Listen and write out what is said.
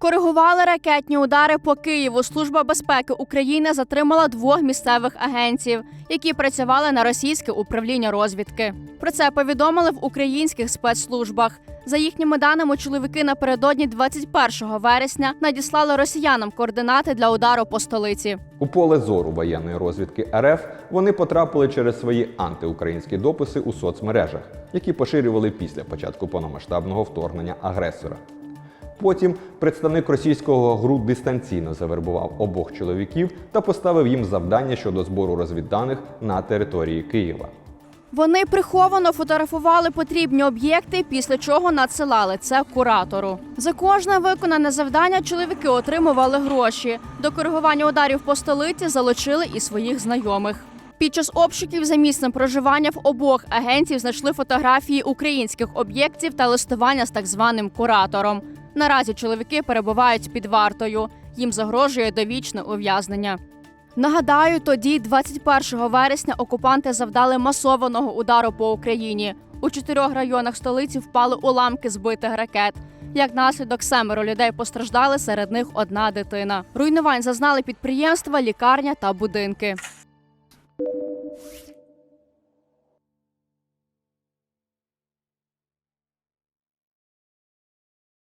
Коригували ракетні удари по Києву. Служба безпеки України затримала двох місцевих агентів, які працювали на російське управління розвідки. Про це повідомили в українських спецслужбах. За їхніми даними, чоловіки напередодні 21 вересня надіслали росіянам координати для удару по столиці. У поле зору воєнної розвідки РФ вони потрапили через свої антиукраїнські дописи у соцмережах, які поширювали після початку повномасштабного вторгнення агресора. Потім представник російського ГРУ дистанційно завербував обох чоловіків та поставив їм завдання щодо збору розвідданих на території Києва. Вони приховано фотографували потрібні об'єкти, після чого надсилали це куратору. За кожне виконане завдання чоловіки отримували гроші. До коригування ударів по столиці залучили і своїх знайомих. Під час обшуків за місцем проживання в обох агентів знайшли фотографії українських об'єктів та листування з так званим куратором. Наразі чоловіки перебувають під вартою. Їм загрожує довічне ув'язнення. Нагадаю, тоді, 21 вересня, окупанти завдали масованого удару по Україні. У чотирьох районах столиці впали уламки збитих ракет. Як наслідок, семеро людей постраждали, серед них одна дитина. Руйнувань зазнали підприємства, лікарня та будинки.